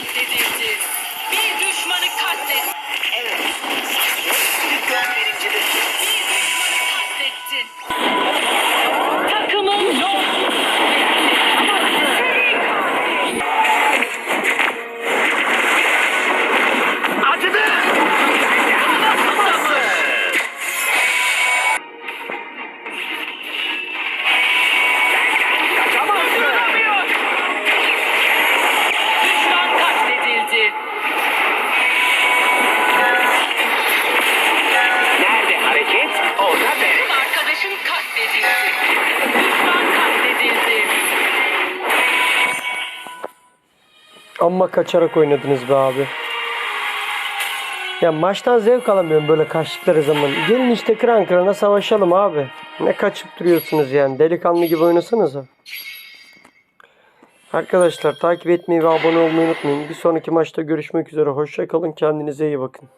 katledildi. Bir düşmanı katlet. Evet. Amma kaçarak oynadınız be abi. Ya maçtan zevk alamıyorum böyle kaçtıkları zaman. Gelin işte kıran kırana savaşalım abi. Ne kaçıp duruyorsunuz yani. Delikanlı gibi oynasanıza. Arkadaşlar takip etmeyi ve abone olmayı unutmayın. Bir sonraki maçta görüşmek üzere. Hoşça kalın. Kendinize iyi bakın.